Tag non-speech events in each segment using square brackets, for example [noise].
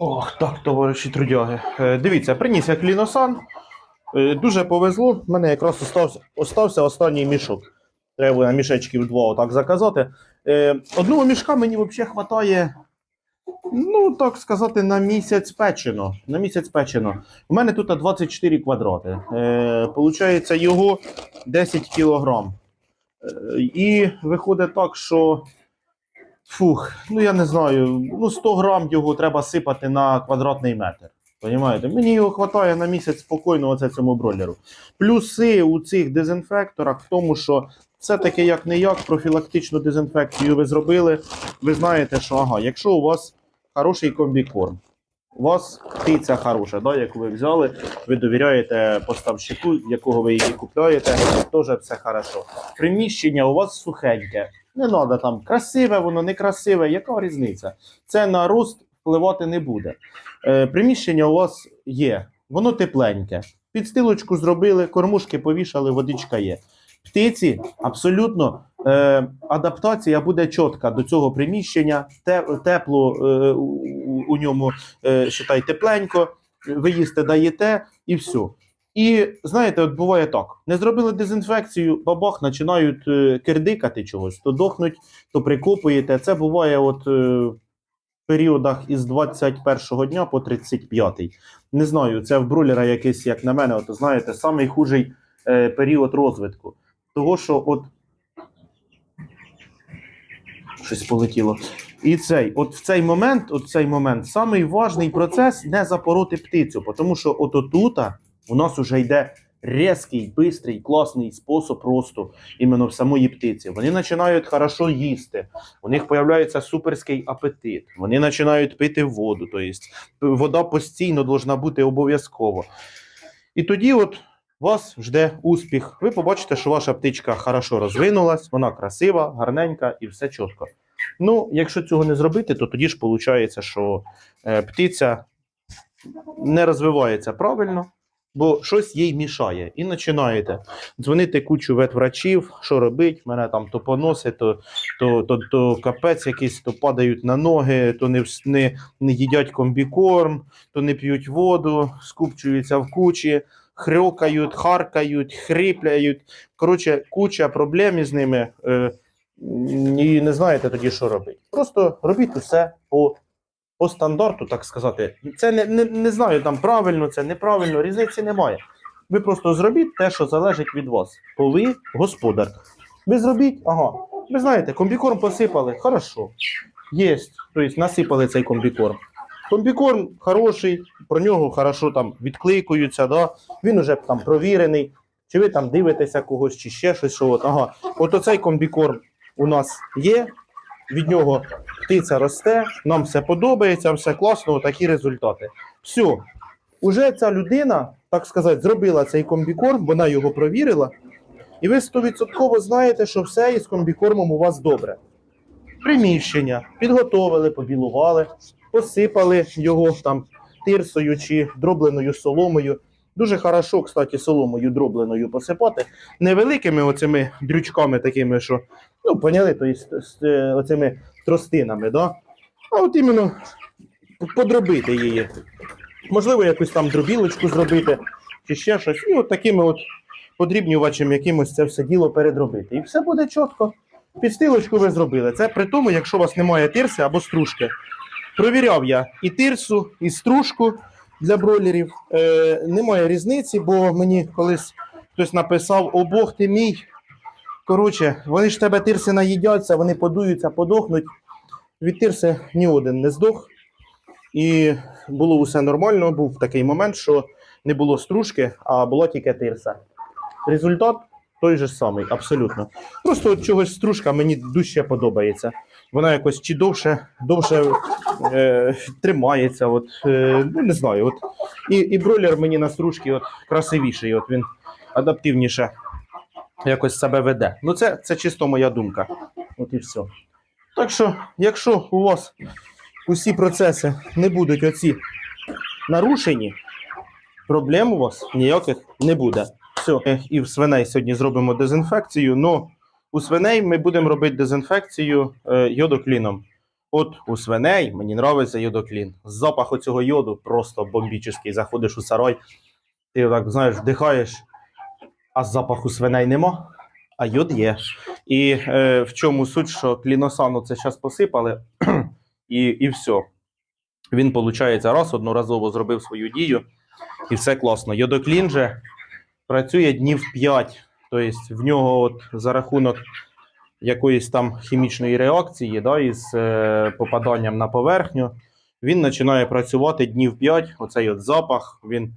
Ох, так, товариші трудяги. Е, Дивіться, приніс я кліносан. Е, Дуже повезло. В мене якраз остався, остався останній мішок. Треба буде мішечків два отак заказати. Е, Одного мішка мені взагалі вистачає, ну так сказати, на місяць печено. На місяць печено. У мене тут 24 квадрати. Получається, його 10 кілограм. І виходить так, що Фух, ну я не знаю, ну 100 грам його треба сипати на квадратний метр. Понімаєте? Мені його вистачає на місяць спокійно оце цьому бройлеру. Плюси у цих дезінфекторах в тому, що все-таки як не як профілактичну дезінфекцію ви зробили. Ви знаєте, що ага, якщо у вас хороший комбікорм, у вас птиця хороша, да, яку ви взяли, ви довіряєте поставщику, якого ви її купуєте, теж все хорошо. Приміщення у вас сухеньке. Не треба там красиве, воно не красиве. Яка різниця? Це на рост впливати не буде. Е, приміщення у вас є, воно тепленьке. Підстилочку зробили, кормушки повішали, водичка є. Птиці абсолютно е, адаптація буде чітка до цього приміщення, те, тепло е, у, у ньому е, считай, тепленько, ви їсте даєте і все. І знаєте, от буває так: не зробили дезінфекцію, бабах, починають е, кирдикати чогось, то дохнуть, то прикопуєте. Це буває от е, в періодах із 21 дня по 35. Не знаю, це в брулера якийсь, як на мене, от знаєте, самий хужий е, період розвитку. Того, що от щось полетіло. І цей, от в цей момент, от цей момент, самий важний процес не запороти птицю, тому що от отута у нас вже йде різкий, бистрий, класний спосіб росту іменно в самої птиці. Вони починають хорошо їсти, у них появляється суперський апетит, вони починають пити воду, тобто вода постійно должна бути обов'язково. І тоді от вас жде успіх. Ви побачите, що ваша птичка хорошо розвинулась, вона красива, гарненька і все чітко. Ну, якщо цього не зробити, то тоді ж виходить, що е, птиця не розвивається правильно, бо щось їй мішає. І починаєте дзвонити кучу ветврачів, що робить, мене там то поноси, то, то, то, то капець якийсь, то падають на ноги, то не, не, не їдять комбікорм, то не п'ють воду, скупчуються в кучі, хрюкають, харкають, хрипляють. Коротше, куча проблем із ними. Е, і не знаєте тоді, що робити. Просто робіть усе по, по стандарту, так сказати. Це не, не, не знаю, там правильно, це неправильно, різниці немає. Ви просто зробіть те, що залежить від вас. Бо ви господар. Ви зробіть, ага. Ви знаєте, комбікорм посипали, хорошо. Є. Тобто насипали цей комбікорм. Комбікорм хороший, про нього хорошо там відкликуються, да? він уже там провірений. Чи ви там дивитеся когось, чи ще щось, що от, ага. От оцей комбікорм у нас є, від нього птиця росте, нам все подобається, все класно, такі результати. Все, уже ця людина, так сказати, зробила цей комбікорм, вона його провірила, і ви 100% знаєте, що все із комбікормом у вас добре. Приміщення підготовили, побілували, посипали його там тирсою чи дробленою соломою. Дуже хорошо, кстати, соломою дробленою посипати. Невеликими оцими дрючками такими, що, ну, поняли, то е, оцими тростинами, да? а от іменно подробити її. Можливо, якусь там дробілочку зробити, чи ще щось. І от такими от подрібнювачем якимось це все діло передробити. І все буде чітко. Підстилочку ви зробили. Це при тому, якщо у вас немає тирси або стружки. Провіряв я і тирсу, і стружку для бройлерів. Е, немає різниці, бо мені колись хтось написав: О Бог ти мій. Коротше, вони ж тебе тирси наїдяться, вони подуються, подохнуть. Від тирси ні один не здох. І було усе нормально. Був такий момент, що не було стружки, а була тільки тирса. Результат той же самий, абсолютно. Просто от чогось стружка мені дужче подобається. Вона якось чи довше, довше е, тримається. От, е, ну, не знаю. От. І, і бройлер мені на стружці от, красивіший, от він адаптивніше якось себе веде. Ну, це, це чисто моя думка. От і все. Так що, якщо у вас усі процеси не будуть оці нарушені, проблем у вас ніяких не буде. Все, Е, і в свиней сьогодні зробимо дезінфекцію. Ну, у свиней ми будемо робити дезінфекцію е, йодокліном. От у свиней мені подобається йодоклін. Запах оцього йоду просто бомбічний. Заходиш у сарай, ти так знаєш, вдихаєш, а запаху свиней нема, а йод є. І е, в чому суть, що кліносану це зараз посипали, [clears throat] і, і все. Він, виходить, раз одноразово зробив свою дію, і все класно. Йодоклін же працює днів 5. Тобто в нього от за рахунок якоїсь там хімічної реакції, да, із е, попаданням на поверхню, він починає працювати днів 5. Оцей от запах, він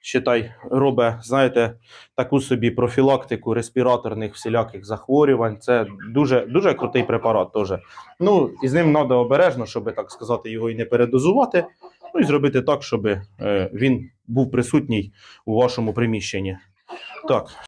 считай, робить, знаєте, таку собі профілактику респіраторних всіляких захворювань. Це дуже, дуже крутий препарат теж. Ну, і з ним треба обережно, щоб так сказати, його і не передозувати. Ну і зробити так, щоб е, він був присутній у вашому приміщенні. Так,